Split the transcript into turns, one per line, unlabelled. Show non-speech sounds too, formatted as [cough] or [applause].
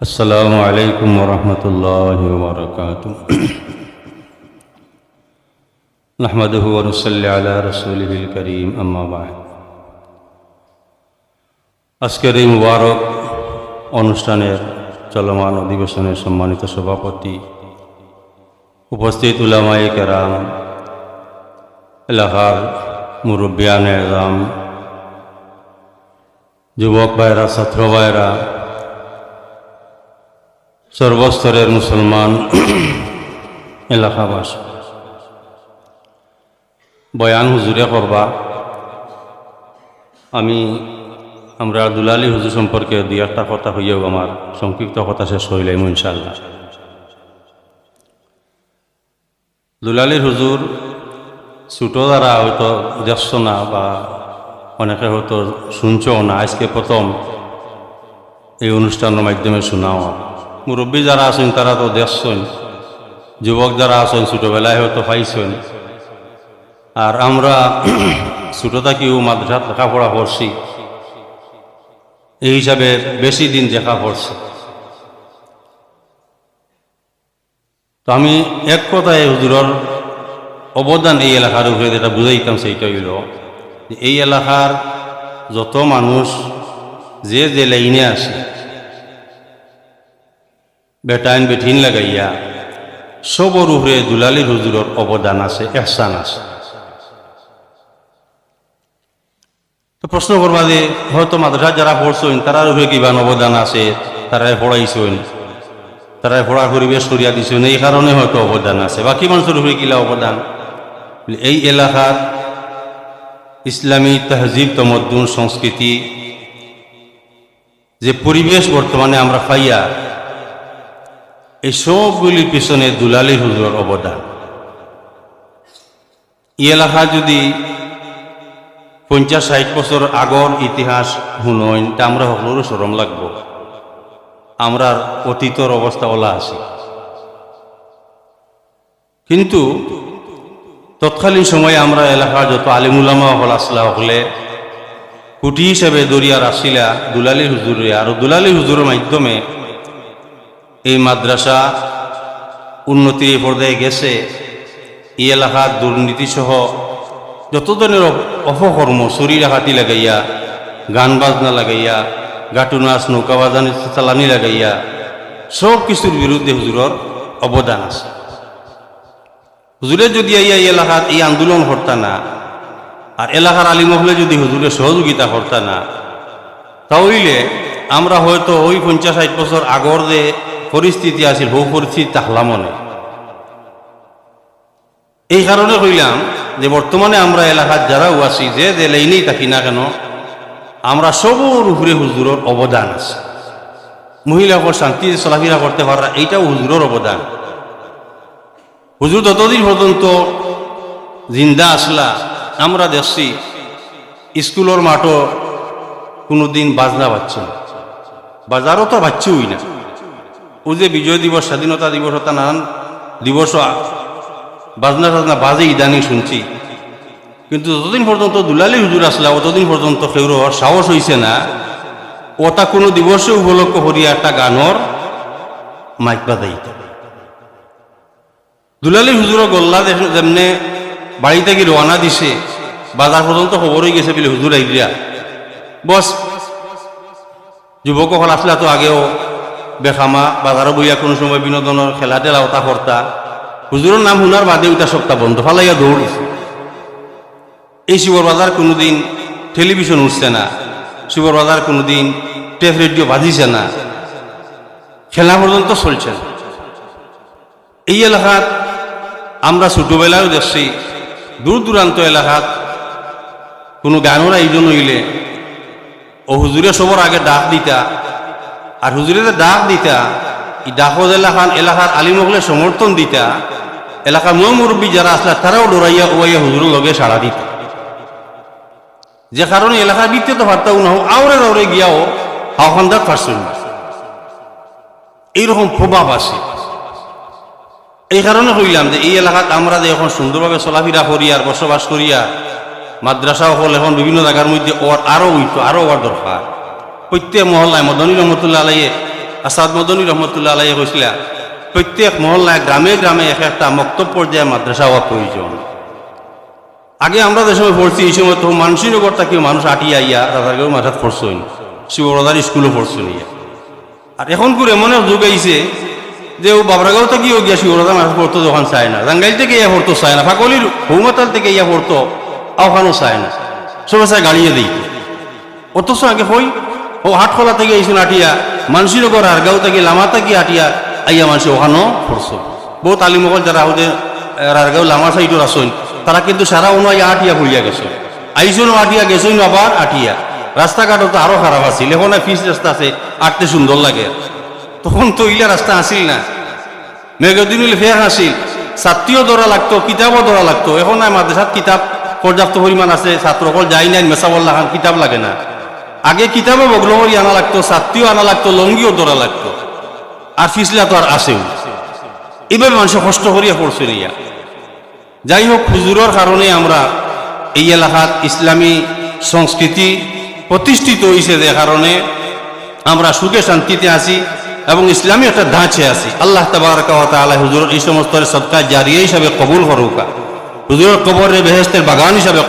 السلام عليكم ورحمة الله وبركاته نحمده ونصلي على رسوله الكريم أما بعد আজকের এই মুবারক অনুষ্ঠানের চলমান অধিবেশনের সম্মানিত সভাপতি উপস্থিত উলামায়ে কেরাম এলাকার মুরব্বিয়ান এজাম যুবক ভাইরা ছাত্র ভাইরা সর্বস্তরের মুসলমান [clears throat] এলাকাবাস। বয়ান হুজুরে করবা, আমি, আমরা দুলালি হুজুর সম্পর্কে দুই একটা কথা হইয়াও আমার সংক্ষিপ্ত কথা শেষ হইলাম ইনশাল্লাহ দুলালির হুজুর ছোটো দ্বারা হয়তো দেখছ না বা অনেকে হয়তো শুনছও না, আজকে প্রথম এই অনুষ্ঠানের মাধ্যমে শোনাও। মুরব্বী যারা আছেন, তারা তো দেখছেন। যুবক যারা আছেন, ছোটোবেলায় হয়তো পাইছেন। আর আমরা [clears throat] ছোটো থাকিও মাদ্রাসাত লেখাপড়া করছি। এই হিসাবে বেশি দিন দেখা পড়ছে তো আমি এক কথায় হুজুরর অবদান এই এলাকার উপরে যেটা বুঝাইতাম, সেইটা হইল এই এলাকার যত মানুষ যে যে লাইনে আসে বেটাইন বেঠিন লাগাইয়া সবর উপরে দুলালি হুজুরর অবদান আছে, এহসান আছে। তো প্রশ্ন করবা যে, হয়তো মাদ্রাসা যারা পড়ছেন তারার উপরে কিবা অবদান আছে, তারাই পড়াইছেন তারাই পড়ার পরিবেশ করিয়া দিছেন এই কারণে হয়তো অবদান আছে। বাকি মানুষের উপরে কিলা অবদান? এই এলাকার ইসলামী তহজিব তমদ্দুন সংস্কৃতি যে পরিবেশ বর্তমানে আমরা পাইয়া এই সবগুলির পিছনে দুলালি হুজুরের অবদান। ই এলাকা যদি পঞ্চাশ ষাট বছর আগর ইতিহাস শুনইন তা আমরা সকলেরও সরম লাগব। আমরার অতীতর অবস্থা ওলা আছে। কিন্তু তৎকালীন সময়ে আমরা এলাকার যত আলিমুলামা হল আসলা হলে, কুটি হিসেবে দরিয়ার আসিলা দুলালি হুজুরে, আর দুলালি হুজুরের মাধ্যমে এই মাদ্রাসা উন্নতির পর্যায়ে গেছে। এই এলাকার দুর্নীতিসহ যত ধরনের অপকর্ম শরীর হাতি লাগাইয়া, গান বাজনা লাগাইয়া গাটু নাচ নৌকা বাজানি চালানি লাগাইয়া, সব কিছুর বিরুদ্ধে হুজুরর অবদান আছে। হুজুরে যদি এই এলাকার এই আন্দোলন করতা না, আর এলাকার আলিমহলে যদি হুজুরের সহযোগিতা করতা না, তাহলে আমরা হয়তো ওই পঞ্চাশ ষাট বছর আগর যে পরিস্থিতি আছিল হৌ পরিস্থিতি তাহলাম না এই কারণে কইলাম যে বর্তমানে আমরা এলাকার যারাও আছি যে লাইনেই থাকি না কেন, আমরা সবর উপরে হুজুরের অবদান আছে। মহিলাকে শান্তি চলাফেরা করতে পারা এইটাও হুজুরের অবদান। হুজুর ততদিন পর্যন্ত জিন্দা আসলা, আমরা দেখছি স্কুলের মাঠও কোনোদিন বাজনা বাজছে না। বাজারও তো বাচ্চুই না। ও যে বিজয় দিবস, স্বাধীনতা দিবস, হতা নানান দিবস বাজনা টাজনা বাজে ইদানিং শুনছি। কিন্তু যতদিন পর্যন্ত দুলালি হুজুর আসলা, অতদিন পর্যন্ত কেউর সাহস হইছে না ওটা কোনো দিবসে উপলক্ষ করিয়া একটা গানর মাইক বাজাইতে। দুলালি হুজুর গল্লা যেমনে বাড়ি থেকে রওনা দিছে, বাজার পর্যন্ত খবর হয়ে গেছে বলে হুজুর আইলিয়া বস যুবক হল আসলা তো আগেও বেখামা বাজারও বইয়া কোনো সময় বিনোদনের খেলা টেলা ওটা কর্তা হুজুরের নাম শুনার বাদে ওটা সপ্তাহ বন্ধ ফালাইয়া দৌড়িছে এই শিবর বাজার কোনোদিন টেলিভিশন উঠছে না। শিবর বাজার কোনোদিন টেপ রেডিও বাজিছে না। খেলা পর্যন্ত চলছে না। এই এলাকাত আমরা ছোটবেলায়ও দেখছি দূর দূরান্ত এলাকাত কোনো গানের আয়োজন হইলে ও হুজুরে সবর আগে ডাক দিতা আর হুজুরে ডাক দিতা, এই ডাকজ এলাকান এলাকার আলিমহলে সমর্থন দিতা, এলাকার নয় মুরব্বী যারা আসলে, তারাও ডরাইয়া ওয়াইয়া হুজুরের লগে সাড়া দিত। যে কারণে এলাকার বৃত্তে তো ভাবতাও না হোক আওরে আওরে গিয়াও আহ্বানদার পারছেন না এইরকম প্রভাব আছে। এই কারণে কইলাম যে এই এলাকাত আমরা যে এখন সুন্দরভাবে চলাফেরা করি আর বসবাস করিয়া মাদ্রাসা হল এখন বিভিন্ন জায়গার মধ্যে ওর আরও উইতো আরও ওয়ার দরকার। প্রত্যেক মহল্লায় মদনী রহমতুল্লাহ আলাইয়ে, আসাদ মদনী রহমতুল্লাহ আলাই কৈছিলা, প্রত্যেক মহল্লায় গ্রামে গ্রামে এক একটা মক্তব পর্যায়ে মাদ্রাসা হওয়া প্রয়োজন। আগে আমরা যে সময় পড়ছি, এই সময় তো মানসিনগর থেকে মানুষ আটিয়া আইয়া রাজারগাঁও মাথাত পড়ছই শিবরাজার স্কুলে পড়ছো নিয়ে আর এখন করে এমন এক যুগ আইছে যে ও বাবরাগাঁও থেকে গিয়া শিবরাজা মাথাত পড়তো যখন চায় না, জাঙ্গাইল থেকে ইয়া পড়তো চায় না ফাকলির হৌমাতাল থেকে ইয়া পড়তো আওখানো চায় না। সবে চায় গাড়িয়ে দিই। অথচ আগে হই ও হাটখোলা থেকে আইসুন আটিয়া মানসিনগর আর গাঁও থেকে লামা থেকে আটিয়া আইয়া মানুষ ওখানো পড়ছো। বহুত আলিমকল যারা হতে রারগাঁও লামা সাইডর আসুন তারা কিন্তু সারা অনুযায়ী আটিয়া পড়িয়া গেছে। আইসুন আটিয়া গেছুন আবার আটিয়া। রাস্তাঘাটও তো আরও খারাপ আছিল এখন ফিস রাস্তা আছে, আটতে সুন্দর লাগে। তখন তো ইলা রাস্তা আসিল না। মেঘদিন ফের আসিল ছাত্রীও দৌড়া লাগতো কিতাবও দৌড়া লাগতো। এখন মাদ্রাসাত কিতাব পর্যাপ্ত পরিমাণ আছে ছাত্রকল যাই নাই মেসাবল লাগান কিতাব লাগে না। আগে কিতাবও বগলো করি আনা লাগতো ছাত্রীও আনা লাগতো লঙ্গিও দৌড়া লাগতো। আর ফিসলা তো আর আসেও এভাবে মানুষ কষ্ট করিয়া পড়ছে ইয়া যাই হোক হুজুরের কারণে আমরা এই এলাকাত ইসলামী সংস্কৃতি প্রতিষ্ঠিত হয়েছে যে কারণে আমরা সুখে শান্তিতে আছি এবং ইসলামী একটা ধাঁচে আছি। আল্লাহ তালা হুজুর এই সমস্ত সৎকার জারিয়া হিসাবে কবুল করুকা হুজুরের কবরের বেহেস্তের বাগান হিসাবে